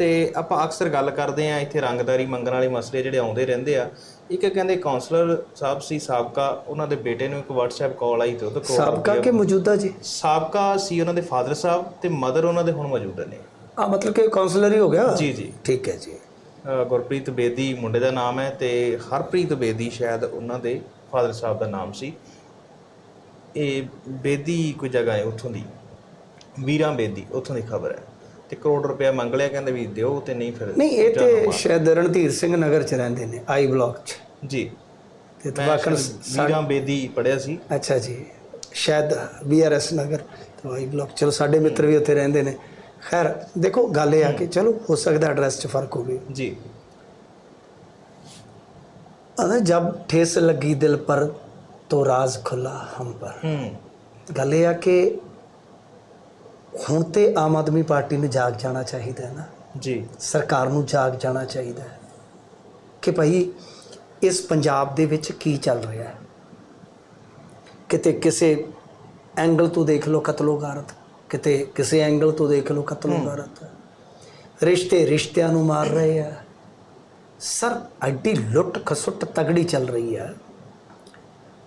ਤੇ ਆਪਾਂ ਅਕਸਰ ਗੱਲ ਕਰਦੇ ਆ ਇੱਥੇ ਰੰਗਦਾਰੀ ਮੰਗਣ ਵਾਲੇ ਮਸਲੇ ਜਿਹੜੇ ਆਉਂਦੇ ਰਹਿੰਦੇ ਆ। ਇੱਕ ਕਹਿੰਦੇ ਕਾਉਂਸਲਰ ਸਾਹਿਬ ਸੀ ਸਾਬਕਾ ਉਹਨਾਂ ਦੇ ਬੇਟੇ ਨੂੰ ਇੱਕ WhatsApp ਕਾਲ ਆਈ ਤੇ ਉਹ ਤੋਂ ਕਰੋੜ ਸਾਬਕਾ ਕਿ ਮੌਜੂਦਾ ਜੀ? ਸਾਬਕਾ ਸੀ ਉਹਨਾਂ ਦੇ ਫਾਦਰ ਸਾਹਿਬ ਤੇ ਮਦਰ ਉਹਨਾਂ ਦੇ ਹੁਣ ਮੌਜੂਦ ਨੇ। ਆ ਮਤਲਬ ਕਿ ਕਾਉਂਸਲਰ ਹੀ ਹੋ ਗਿਆ? ਜੀ ਜੀ। ਠੀਕ ਹੈ ਜੀ। ਗੁਰਪ੍ਰੀਤ ਬੇਦੀ ਮੁੰਡੇ ਦਾ ਨਾਮ ਹੈ ਤੇ ਹਰਪ੍ਰੀਤ ਬੇਦੀ ਸ਼ਾਇਦ ਉਹਨਾਂ ਦੇ ਫਾਦਰ ਸਾਹਿਬ ਦਾ ਨਾਮ ਸੀ। ਇਹ ਬੇਦੀ ਕੋਈ ਜਗ੍ਹਾ ਹੈ ਉੱਥੋਂ ਦੀ। ਵੀਰਾਂ ਬੇਦੀ ਉੱਥੋਂ ਦੀ ਖਬਰ ਹੈ। ਤੇ ਕਰੋੜ ਰੁਪਇਆ ਮੰਗ ਲਿਆ ਕਹਿੰਦੇ ਵੀ ਦਿਓ ਤੇ ਨਹੀਂ ਫਿਰ ਨਹੀਂ ਇਹ ਤੇ ਸ਼ਾਇਦ ਰਣਧੀਰ ਸਿੰਘ ਨਗਰ ਚ ਰਹਿੰਦੇ ਨੇ ਆਈ ਬਲਾਕ ਚ। ਜੀ। ਤੇ ਤਬਾਕਨ ਵੀਰਾਂ ਬੇਦੀ ਪੜਿਆ ਸੀ। ਅੱਛਾ ਜੀ ਸ਼ਾਇਦ ਬੀਆਰਐਸ ਨਗਰ ਤੋਂ ਆਈ ਬਲਾਕ ਚਲੋ ਸਾਡੇ ਮਿੱਤਰ ਵੀ ਉੱਥੇ ਰਹਿੰਦੇ ਨੇ। ਖੈਰ ਦੇਖੋ ਗੱਲ ਇਹ ਆ ਕਿ ਚਲੋ ਹੋ ਸਕਦਾ ਐਡਰੈਸ 'ਚ ਫ਼ਰਕ ਹੋਵੇ। ਜੀ। ਅਨਾ ਜਬ ਠੇਸ ਲੱਗੀ ਦਿਲ ਪਰ ਤੋ ਰਾਜ਼ ਖੁੱਲਾ ਹਮ ਪਰ। ਹੂੰ। ਗੱਲ ਇਹ ਆ ਕਿ ਹੁਣ ਤੇ ਆਮ ਆਦਮੀ ਪਾਰਟੀ ਨੂੰ ਜਾਗ ਜਾਣਾ ਚਾਹੀਦਾ ਹੈ ਨਾ। ਜੀ। ਸਰਕਾਰ ਨੂੰ ਜਾਗ ਜਾਣਾ ਚਾਹੀਦਾ ਹੈ ਕਿ ਭਾਈ ਇਸ ਪੰਜਾਬ ਦੇ ਵਿੱਚ ਕੀ ਚੱਲ ਰਿਹਾ ਹੈ। ਕਿਤੇ ਕਿਸੇ ਐਂਗਲ ਤੋਂ ਦੇਖ ਲਓ ਕਤਲੋਗਾਰਤ ਕਿਤੇ ਕਿਸੇ ਐਂਗਲ ਤੋਂ ਦੇਖ ਲਓ ਕਤਲੋਗਾਰਤ ਰਿਸ਼ਤੇ ਰਿਸ਼ਤਿਆਂ ਨੂੰ ਮਾਰ ਰਹੇ ਆ ਸਰ ਐਡੀ ਲੁੱਟ ਖਸੁੱਟ ਤਗੜੀ ਚੱਲ ਰਹੀ ਹੈ।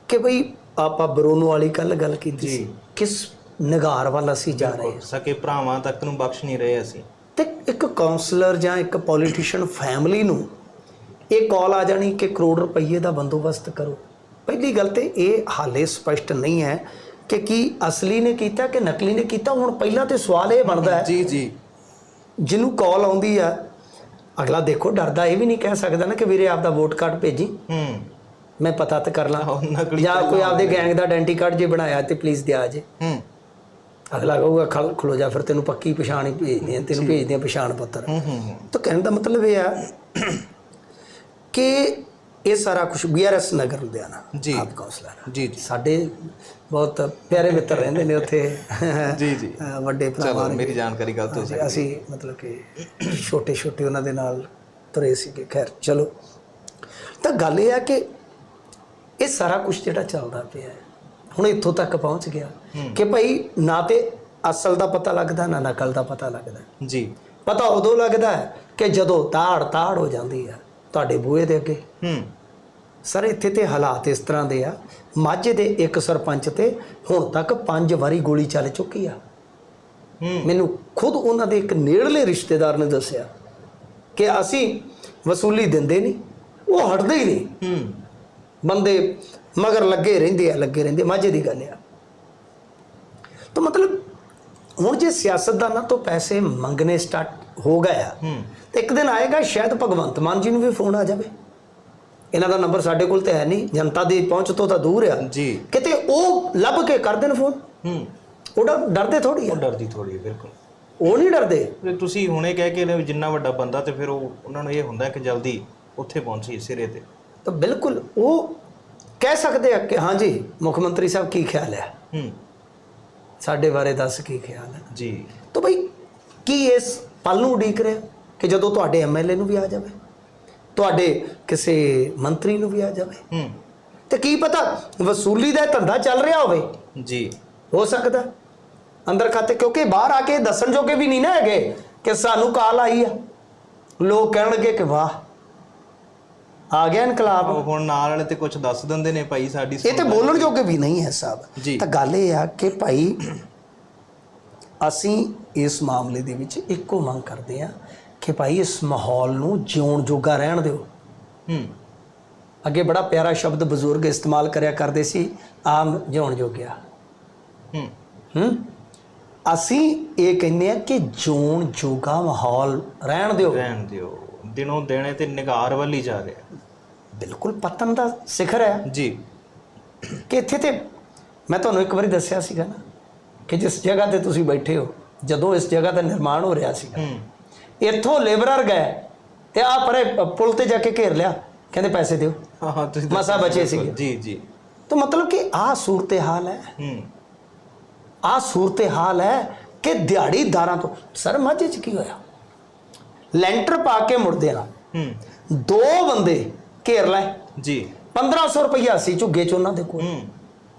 ਕਿ ਭਈ ਆਪਾਂ ਬਰੋਨੋ ਵਾਲੀ ਕੱਲ ਗੱਲ ਕੀਤੀ ਸੀ ਕਿਸ ਨਿਗਾਰ ਵੱਲ ਅਸੀਂ ਜਾ ਰਹੇ ਹਾਂ। ਸਕੇ ਭਰਾਵਾਂ ਤੱਕ ਨੂੰ ਬਖਸ਼ ਨਹੀਂ ਰਹੇ ਅਸੀਂ। ਤੇ ਇੱਕ ਕਾਉਂਸਲਰ ਜਾਂ ਇੱਕ ਪੋਲੀਟੀਸ਼ੀਅਨ ਫੈਮਿਲੀ ਨੂੰ ਇਹ ਕਾਲ ਆ ਜਾਣੀ ਕਿ ਕਰੋੜ ਰੁਪਏ ਦਾ ਬੰਦੋਬਸਤ ਕਰੋ। ਪਹਿਲੀ ਗੱਲ ਤੇ ਇਹ ਹਾਲੇ ਸਪਸ਼ਟ ਨਹੀਂ ਹੈ ਕਿ ਕੀ ਅਸਲੀ ਨੇ ਕੀਤਾ ਕਿ ਨਕਲੀ ਨੇ ਕੀਤਾ ਹੁਣ ਪਹਿਲਾਂ ਤੇ ਸਵਾਲ ਇਹ ਬਣਦਾ ਹੈ। ਜੀ ਜੀ। ਜਿਹਨੂੰ ਕਾਲ ਆਉਂਦੀ ਆ ਅਗਲਾ ਦੇਖੋ ਡਰਦਾ ਇਹ ਵੀ ਨਹੀਂ ਕਹਿ ਸਕਦਾ ਨਾ ਕਿ ਵੀਰੇ ਆਪਦਾ ਵੋਟ ਕਾਰਡ ਭੇਜੀ। ਹੂੰ। ਮੈਂ ਪਤਾ ਤੇ ਕਰ ਲਾਂ। ਜਾਂ ਕੋਈ ਆਪਦੇ ਗੈਂਗ ਦਾ ਆਇਡੈਂਟੀ ਕਾਰਡ ਜੇ ਬਣਾਇਆ ਤੇ ਪਲੀਜ਼ ਦਿਆ ਜੇ। ਹੂੰ। ਅਗਲਾ ਕਹੂਗਾ ਖਲ ਖਲੋ ਜਾ ਫਿਰ ਤੈਨੂੰ ਪੱਕੀ ਪਛਾਣ ਹੀ ਭੇਜਦੇ ਆ ਤੈਨੂੰ ਭੇਜਦੇ ਆ ਪਛਾਣ ਪੱਤਰ। ਹੂੰ ਹੂੰ ਹੂੰ। ਤਾਂ ਕਹਿਣ ਦਾ ਮਤਲਬ ਇਹ ਆ ਕਿ ਇਹ ਸਾਰਾ ਕੁਝ ਬੀਆਰਐਸ ਨਗਰ ਲੁਧਿਆਣਾ ਜੀ। ਆਪ ਕਾਉਂਸਲਰ ਜੀ ਜੀ। ਸਾਡੇ ਬਹੁਤ ਪਿਆਰੇ ਮਿੱਤਰ ਰਹਿੰਦੇ ਨੇ ਉੱਥੇ। ਜੀ ਜੀ। ਵੱਡੇ ਭਰਾਵਾਂ ਚਲੋ ਮੇਰੀ ਜਾਣਕਾਰੀ ਗਲਤ ਹੋ ਸਕਦੀ ਅਸੀਂ ਮਤਲਬ ਕਿ ਛੋਟੇ ਛੋਟੇ ਉਹਨਾਂ ਦੇ ਨਾਲ ਤੁਰੇ ਸੀਗੇ ਖੈਰ ਚਲੋ। ਤਾਂ ਗੱਲ ਇਹ ਆ ਕਿ ਇਹ ਸਾਰਾ ਕੁਝ ਜਿਹੜਾ ਚੱਲਦਾ ਪਿਆ ਹੈ, ਹੁਣ ਇੱਥੋਂ ਤੱਕ ਪਹੁੰਚ ਗਿਆ ਕਿ ਭਾਈ ਨਾ ਤੇ ਅਸਲ ਦਾ ਪਤਾ ਲੱਗਦਾ ਨਾ ਨਕਲ ਦਾ ਪਤਾ ਲੱਗਦਾ। ਜੀ। ਪਤਾ ਉਦੋਂ ਲੱਗਦਾ ਹੈ ਕਿ ਜਦੋਂ ਤਾੜ ਤਾੜ ਹੋ ਜਾਂਦੀ ਹੈ ਤੁਹਾਡੇ ਬੂਹੇ ਦੇ ਅੱਗੇ। ਹੂੰ। ਸਰ ਇੱਥੇ ਤੇ ਹਾਲਾਤ ਇਸ ਤਰ੍ਹਾਂ ਦੇ ਆ। ਮਾਝੇ ਦੇ ਇੱਕ ਸਰਪੰਚ ਤੇ ਹੁਣ ਤੱਕ ਪੰਜ ਵਾਰੀ ਗੋਲੀ ਚੱਲ ਚੁੱਕੀ ਆ। ਮੈਨੂੰ ਖੁਦ ਉਹਨਾਂ ਦੇ ਇੱਕ ਨੇੜਲੇ ਰਿਸ਼ਤੇਦਾਰ ਨੇ ਦੱਸਿਆ ਕਿ ਅਸੀਂ ਵਸੂਲੀ ਦਿੰਦੇ ਨਹੀਂ ਉਹ ਹਟਦੇ ਹੀ ਨਹੀਂ। ਬੰਦੇ ਮਗਰ ਲੱਗੇ ਰਹਿੰਦੇ ਆ ਲੱਗੇ ਰਹਿੰਦੇ ਮਾਝੇ ਦੀ ਗੱਲ ਆ। ਤਾਂ ਮਤਲਬ ਹੁਣ ਜੇ ਸਿਆਸਤਦਾਨਾਂ ਤੋਂ ਪੈਸੇ ਮੰਗਨੇ ਸਟਾਰਟ ਹੋ ਗਏ ਆ ਤੇ ਇੱਕ ਦਿਨ ਆਏਗਾ ਸ਼ਾਇਦ ਭਗਵੰਤ ਮਾਨ ਜੀ ਨੂੰ ਵੀ ਫੋਨ ਆ ਜਾਵੇ। ਇਹਨਾਂ ਦਾ ਨੰਬਰ ਸਾਡੇ ਕੋਲ ਤੇ ਹੈ ਨਹੀਂ ਜਨਤਾ ਦੀ ਪਹੁੰਚ ਤੋਂ ਤਾਂ ਦੂਰ ਆ। ਜੀ। ਕਿਤੇ ਉਹ ਲੱਭ ਕੇ ਕਰ ਦੇਣ ਫੋਨ ਹੂੰ। ਉਹ ਡਰ- ਡਰਦੇ ਥੋੜੀ ਆ। ਉਹ ਡਰਦੀ ਥੋੜੀ ਬਿਲਕੁਲ। ਉਹ ਨਹੀਂ ਡਰਦੇ। ਤੇ ਤੁਸੀਂ ਹੁਣੇ ਕਹਿ ਕੇ ਜਿੰਨਾ ਵੱਡਾ ਬੰਦਾ ਤੇ ਫਿਰ ਉਹ ਉਹਨਾਂ ਨੂੰ ਇਹ ਹੁੰਦਾ ਕਿ ਜਲਦੀ ਉੱਥੇ ਪਹੁੰਚੀ ਸਿਰੇ ਤੇ। ਤਾਂ ਬਿਲਕੁਲ ਉਹ ਕਹਿ ਸਕਦੇ ਆ ਕਿ ਹਾਂਜੀ ਮੁੱਖ ਮੰਤਰੀ ਸਾਹਿਬ ਕੀ ਖਿਆਲ ਹੈ? ਹੂੰ। ਸਾਡੇ ਬਾਰੇ ਦੱਸ ਕੀ ਖਿਆਲ ਹੈ? ਜੀ। ਤਾਂ ਬਈ ਕੀ ਇਸ ਪਲ ਨੂੰ ਉਡੀਕ ਰਹੇ ਕਿ ਜਦੋਂ ਤੁਹਾਡੇ ਐਮਐਲਏ ਨੂੰ ਵੀ ਆ ਜਾਵੇ? ਤੁਹਾਡੇ ਕਿਸੇ ਮੰਤਰੀ ਨੂੰ ਵੀ ਆ ਜਾਵੇ? ਹੂੰ। ਤੇ ਕੀ ਪਤਾ ਵਸੂਲੀ ਦਾ ਧੰਦਾ ਚੱਲ ਰਿਹਾ ਹੋਵੇ? ਜੀ। ਹੋ ਸਕਦਾ। ਅੰਦਰ ਖਾਤੇ ਕਿਉਂਕਿ ਬਾਹਰ ਆ ਕੇ ਦੱਸਣ ਜੋਗੇ ਵੀ ਨਹੀਂ ਨਾ ਹੈਗੇ ਕਿ ਸਾਨੂੰ ਕਾਲ ਆਈ ਆ। ਲੋਕ ਕਹਿਣਗੇ ਕਿ ਵਾਹ ਆ ਗਿਆ ਇਨਕਲਾਬ। ਹੁਣ ਨਾਲ ਵਾਲੇ ਤੇ ਕੁਝ ਦੱਸ ਦਿੰਦੇ ਨੇ ਭਾਈ ਸਾਡੀ ਇਹ ਤੇ ਬੋਲਣ ਜੋਗੇ ਵੀ ਨਹੀਂ ਹੈ ਸਾਹਿਬ। ਤਾਂ ਗੱਲ ਇਹ ਆ ਕਿ ਭਾਈ ਅਸੀਂ ਇਸ ਮਾਮਲੇ ਦੇ ਵਿੱਚ ਇੱਕੋ ਮੰਗ ਕਰਦੇ ਆ ਕਿ ਭਾਈ ਇਸ ਮਾਹੌਲ ਨੂੰ ਜਿਉਣ ਜੋਗਾ ਰਹਿਣ ਦਿਓ। ਹੂੰ। ਅੱਗੇ ਬੜਾ ਪਿਆਰਾ ਸ਼ਬਦ ਬਜ਼ੁਰਗ ਇਸਤੇਮਾਲ ਕਰਿਆ ਕਰਦੇ ਸੀ ਆਮ ਜਿਉਣ ਜੋਗਿਆ। ਹੂੰ। ਹੂੰ। ਅਸੀਂ ਇਹ ਕਹਿੰਦੇ ਆ ਕਿ ਜਿਉਣ ਜੋਗਾ ਮਾਹੌਲ ਰਹਿਣ ਦਿਓ। ਰਹਿਣ ਦਿਓ। ਦਿਨੋਂ ਦਿਨੇ ਤੇ ਨਿਗਾਰ ਵੱਲ ਹੀ ਜਾ ਰਿਹਾ। ਬਿਲਕੁਲ ਪਤਨ ਦਾ ਸਿਖਰ ਹੈ। ਜੀ। ਕਿ ਇੱਥੇ ਤੇ ਮੈਂ ਤੁਹਾਨੂੰ ਇੱਕ ਵਾਰੀ ਦੱਸਿਆ ਸੀਗਾ ਨਾ ਕਿ ਜਿਸ ਜਗ੍ਹਾ ਤੇ ਤੁਸੀਂ ਬੈਠੇ ਹੋ ਜਦੋਂ ਇਸ ਜਗ੍ਹਾ ਦਾ ਨਿਰਮਾਣ ਹੋ ਰਿਹਾ ਸੀਗਾ ਇੱਥੋਂ ਲੇਬਰਰ ਗਏ ਤੇ ਆ ਪਰੇ ਪੁਲ ਤੇ ਜਾ ਕੇ ਘੇਰ ਲਿਆ ਕਹਿੰਦੇ ਪੈਸੇ ਦਿਓ। ਹਾਂ ਹਾਂ ਤੁਸੀਂ ਮਸਾਂ ਬਚੇ ਸੀਗੇ। ਜੀ ਜੀ। ਤਾਂ ਮਤਲਬ ਕਿ ਆਹ ਸੂਰਤ ਹਾਲ ਹੈ। ਹੂੰ। ਆਹ ਸੂਰਤ ਹਾਲ ਹੈ ਕਿ ਦਿਹਾੜੀਦਾਰਾਂ ਤੋਂ ਸਰ ਮਾਝੇ ਚ ਕੀ ਹੋਇਆ? ਲੈਂਟਰ ਪਾ ਕੇ ਮੁੜਦੇ ਆ। ਹੂੰ। ਦੋ ਬੰਦੇ ਘੇਰ ਲੈ ਜੀ। 1500 ਰੁਪਈਆ ਸੀ ਝੁੱਗੇ ਚ ਉਹਨਾਂ ਦੇ ਕੋਲ। ਹੂੰ।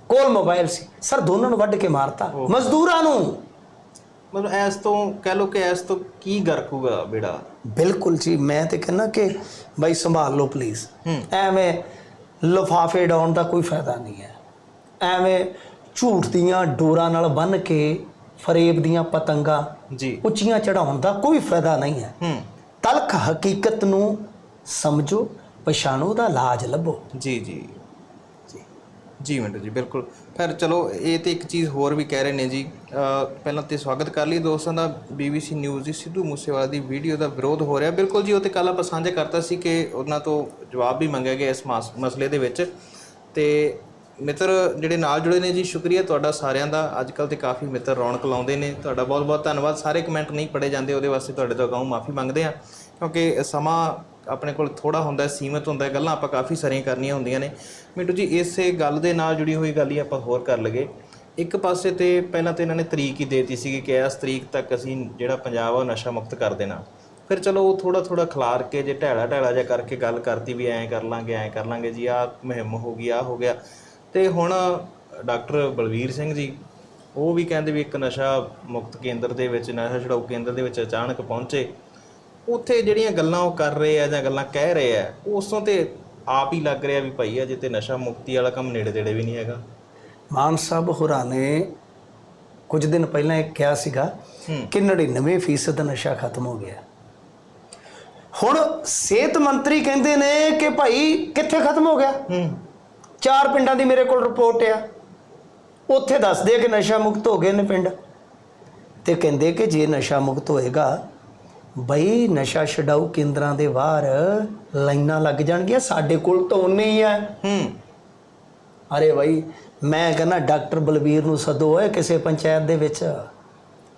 ਕੋਲ ਮੋਬਾਈਲ ਸੀ। ਸਰ ਦੋਨਾਂ ਨੂੰ ਵੱਢ ਕੇ ਮਾਰਤਾ। ਮਜ਼ਦੂਰਾਂ ਨੂੰ। ਮਤਲਬ ਐਸ ਤੋਂ ਕਹਿ ਲਓ ਕਿ ਐਸ ਤੋਂ ਕੀ ਗਰਕੂਗਾ ਬੇੜਾ? ਬਿਲਕੁਲ ਜੀ ਮੈਂ ਤੇ ਕਹਿੰਦਾ ਕਿ ਬਾਈ ਸੰਭਾਲ ਲਓ ਪਲੀਜ਼। ਐਵੇਂ ਲਫਾਫੇ ਡਾਉਣ ਦਾ ਕੋਈ ਫਾਇਦਾ ਨਹੀਂ ਹੈ। ਐਵੇਂ ਝੂਠ ਦੀਆਂ ਡੋਰਾਂ ਨਾਲ ਬੰਨ ਕੇ ਫਰੇਬ ਦੀਆਂ ਪਤੰਗਾਂ ਜੀ। ਉੱਚੀਆਂ ਚੜਾਉਣ ਦਾ ਕੋਈ ਫਾਇਦਾ ਨਹੀਂ ਹੈ। ਹੂੰ। ਤਲਖ ਹਕੀਕਤ ਨੂੰ ਸਮਝੋ ਪਛਾਣੋ ਦਾ ਇਲਾਜ ਲੱਭੋ। ਜੀ ਜੀ। ਜੀ ਮਿੰਟੂ ਜੀ ਬਿਲਕੁਲ। ਫਿਰ ਚਲੋ ਇਹ ਤੇ ਇੱਕ ਚੀਜ਼ ਹੋਰ ਵੀ ਕਹਿ ਰਹੇ ਨੇ ਜੀ। ਪਹਿਲਾਂ ਤੇ ਸਵਾਗਤ ਕਰ ਲਈ ਦੋਸਤਾਂ ਦਾ। BBC ਨਿਊਜ਼ ਦੀ ਸਿੱਧੂ ਮੂਸੇਵਾਲਾ ਦੀ ਵੀਡੀਓ ਦਾ ਵਿਰੋਧ ਹੋ ਰਿਹਾ। ਬਿਲਕੁਲ ਜੀ ਉਹ ਤੇ ਕੱਲ ਆਪਾਂ ਸਾਂਝਾ ਕਰਤਾ ਸੀ ਕਿ ਉਹਨਾਂ ਤੋਂ ਜਵਾਬ ਵੀ ਮੰਗਿਆ ਗਿਆ ਇਸ ਮਾਸ- ਮਸਲੇ ਦੇ ਵਿੱਚ। ਤੇ ਮਿੱਤਰ ਜਿਹੜੇ ਨਾਲ ਜੁੜੇ ਨੇ ਜੀ ਸ਼ੁਕਰੀਆ ਤੁਹਾਡਾ ਸਾਰਿਆਂ ਦਾ। ਅੱਜ ਕੱਲ ਤੇ ਕਾਫੀ ਮਿੱਤਰ ਰੌਣਕ ਲਾਉਂਦੇ ਨੇ। ਤੁਹਾਡਾ ਬਹੁਤ ਬਹੁਤ ਧੰਨਵਾਦ। ਸਾਰੇ ਕਮੈਂਟ ਨਹੀਂ ਪੜੇ ਜਾਂਦੇ ਉਹਦੇ ਵਾਸਤੇ ਤੁਹਾਡੇ ਤੋਂ ਅਗਾਊਂ ਮਾਫੀ ਮੰਗਦੇ ਆ ਕਿਉਂਕਿ ਸਮਾਂ ਆਪਣੇ ਕੋਲ ਥੋੜਾ ਹੁੰਦਾ ਹੈ, ਸੀਮਤ ਹੁੰਦਾ ਗੱਲਾਂ ਆਪਾਂ ਕਾਫੀ ਸਾਰੀਆਂ ਕਰਨੀਆਂ ਹੁੰਦੀਆਂ ਨੇ। ਮਿੰਟੂ ਜੀ ਇਸੇ ਗੱਲ ਦੇ ਨਾਲ ਜੁੜੀ ਹੋਈ ਗੱਲ ਹੀ ਆਪਾਂ ਹੋਰ ਕਰ ਲਗੇ ਇੱਕ ਪਾਸੇ ਤੇ ਪਹਿਲਾਂ ਤੇ ਇਹਨਾਂ ਨੇ ਤਰੀਕ ਹੀ ਦੇਤੀ ਸੀ ਕਿ ਇਸ ਤਰੀਕ ਤੱਕ ਅਸੀਂ ਜਿਹੜਾ ਪੰਜਾਬ ਆ ਉਹ ਨਸ਼ਾ ਮੁਕਤ ਕਰ ਦੇਣਾ। ਫਿਰ ਚਲੋ ਉਹ ਥੋੜਾ ਥੋੜਾ ਖਿਲਾਰ ਕੇ ਜੇ ਢੈਲਾ ਢੈਲਾ ਜਿਹਾ ਕਰਕੇ ਗੱਲ ਕਰਤੀ ਵੀ ਐਂ ਕਰ ਲਾਂਗੇ ਐਂ ਕਰ ਲਾਂਗੇ ਜੀ ਆਹ ਮੁਹਿੰਮ ਹੋ ਗਈ ਆ ਹੋ ਗਿਆ। ਤੇ ਹੁਣ ਡਾਕਟਰ ਬਲਵੀਰ ਸਿੰਘ ਜੀ ਉਹ ਵੀ ਕਹਿੰਦੇ ਵੀ ਇੱਕ ਨਸ਼ਾ ਮੁਕਤ ਕੇਂਦਰ ਦੇ ਵਿੱਚ ਨਸ਼ਾ ਛੁਡਾਊ ਕੇਂਦਰ ਦੇ ਵਿੱਚ ਅਚਾਨਕ ਪਹੁੰਚੇ। ਉੱਥੇ ਜਿਹੜੀਆਂ ਗੱਲਾਂ ਉਹ ਕਰ ਰਹੇ ਆ ਜਾਂ ਗੱਲਾਂ ਕਹਿ ਰਹੇ ਆ ਉਸ ਤੋਂ ਤੇ ਆਪ ਹੀ ਲੱਗ ਰਿਹਾ ਵੀ ਭਾਈ ਅਜੇ ਤੇ ਨਸ਼ਾ ਮੁਕਤੀ ਵਾਲਾ ਕੰਮ ਨੇੜੇ ਤੇੜੇ ਵੀ ਨਹੀਂ ਹੈਗਾ। ਮਾਨ ਸਾਹਿਬ ਹੋਰਾਂ ਨੇ ਕੁਝ ਦਿਨ ਪਹਿਲਾਂ ਇਹ ਕਿਹਾ ਸੀਗਾ ਕਿ 99% ਨਸ਼ਾ ਖਤਮ ਹੋ ਗਿਆ। ਹੁਣ ਸਿਹਤ ਮੰਤਰੀ ਕਹਿੰਦੇ ਨੇ ਕਿ ਭਾਈ ਕਿੱਥੇ ਖਤਮ ਹੋ ਗਿਆ? ਚਾਰ ਪਿੰਡਾਂ ਦੀ ਮੇਰੇ ਕੋਲ ਰਿਪੋਰਟ ਆ। ਉੱਥੇ ਦੱਸਦੇ ਆ ਕਿ ਨਸ਼ਾ ਮੁਕਤ ਹੋ ਗਏ ਨੇ ਪਿੰਡ। ਤੇ ਕਹਿੰਦੇ ਕਿ ਜੇ ਨਸ਼ਾ ਮੁਕਤ ਹੋਏਗਾ ਬਈ ਨਸ਼ਾ ਛਡਾਊ ਕੇਂਦਰਾਂ ਦੇ ਬਾਹਰ ਲਾਈਨਾਂ ਲੱਗ ਜਾਣਗੀਆਂ। ਸਾਡੇ ਕੋਲ ਤਾਂ ਉਨੇ ਹੀ ਆ। ਹੂੰ। ਅਰੇ ਭਾਈ ਮੈਂ ਕਹਿੰਦਾ ਡਾਕਟਰ ਬਲਬੀਰ ਨੂੰ ਸੱਦੋ ਓਏ ਕਿਸੇ ਪੰਚਾਇਤ ਦੇ ਵਿੱਚ।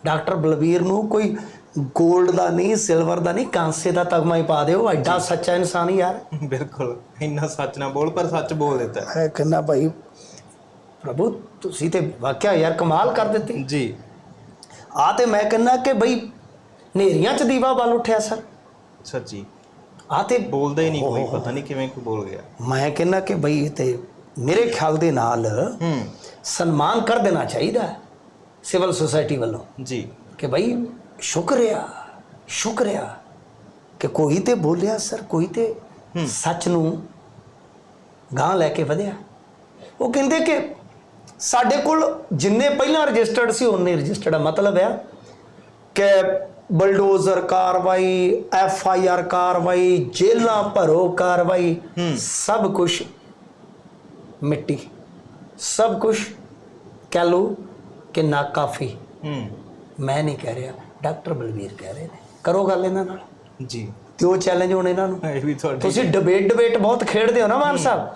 ਡਾਕਟਰ ਬਲਬੀਰ ਨੂੰ ਕੋਈ 골ਡ ਦਾ ਨਹੀਂ ਸਿਲਵਰ ਦਾ ਨਹੀਂ ਕਾਂਸੇ ਦਾ ਤਗਮਾ ਹੀ ਪਾ ਦਿਓ। ਐਡਾ ਸੱਚਾ ਇਨਸਾਨ ਯਾਰ। ਬਿਲਕੁਲ ਇੰਨਾ ਸੱਚ ਨਾ ਬੋਲ ਪਰ ਸੱਚ ਬੋਲ ਦਿੱਤਾ। ਮੈਂ ਕਹਿੰਦਾ ਭਾਈ ਪ੍ਰਭੂ ਤੁਸੀਂ ਤੇ ਵਾਕਿਆ ਯਾਰ ਕਮਾਲ ਕਰ ਦਿੱਤੀ। ਜੀ। ਆ ਤੇ ਮੈਂ ਕਹਿੰਦਾ ਕਿ ਬਈ ਨੇਰੀਆਂ ਚ ਦੀਵਾ ਬਲ ਉੱਠਿਆ ਸਰ। ਸੱਚੀ ਆ ਤੇ ਬੋਲਦਾ ਹੀ ਨਹੀਂ ਕੋਈ ਪਤਾ ਨਹੀਂ ਕਿਵੇਂ ਕੋਈ ਬੋਲ ਗਿਆ। ਮੈਂ ਕਹਿੰਦਾ ਕਿ ਬਈ ਤੇ ਮੇਰੇ ਖਿਆਲ ਦੇ ਨਾਲ ਹੂੰ। ਸਨਮਾਨ ਕਰ ਦੇਣਾ ਚਾਹੀਦਾ ਹੈ ਸਿਵਲ ਸੁਸਾਇਟੀ ਵੱਲੋਂ। ਜੀ। ਕਿ ਭਾਈ ਸ਼ੁਕਰੀਆ ਸ਼ੁਕਰੀਆ ਕਿ ਕੋਈ ਤੇ ਬੋਲਿਆ ਸਰ ਕੋਈ ਤੇ ਸੱਚ ਨੂੰ ਗਾਂ ਲੈ ਕੇ ਵਧਿਆ। ਉਹ ਕਹਿੰਦੇ ਕਿ ਸਾਡੇ ਕੋਲ ਜਿੰਨੇ ਪਹਿਲਾਂ ਰਜਿਸਟਰਡ ਸੀ ਉਹਨੇ ਰਜਿਸਟਰਡ ਆ। ਮਤਲਬ ਹੈ ਕਿ ਬਲਡੋਜ਼ਰ ਕਾਰਵਾਈ ਐਫ ਆਈ ਆਰ ਕਾਰਵਾਈ ਜੇਲਾਂ ਭਰੋ ਕਾਰਵਾਈ ਸਭ ਕੁਝ ਮਿੱਟੀ ਸਭ ਕੁਝ ਕਹਿ ਲਓ ਕਿ ਨਾਕਾਫੀ। ਹੂੰ। ਮੈਂ ਨਹੀਂ ਕਹਿ ਰਿਹਾ। ਡਾਕਟਰ ਬਲਵੀਰ ਕਹਿ ਰਹੇ ਨੇ। ਕਰੋ ਗੱਲ ਇਹਨਾਂ ਨਾਲ। ਜੀ। ਤੇ ਉਹ ਚੈਲੰਜ ਹੁਣ ਇਹਨਾਂ ਨੂੰ? ਇਹ ਵੀ ਤੁਹਾਡੀ ਤੁਸੀਂ ਡਿਬੇਟ ਡਿਬੇਟ ਬਹੁਤ ਖੇਡਦੇ ਹੋ ਨਾ ਮਾਨ ਸਾਹਿਬ।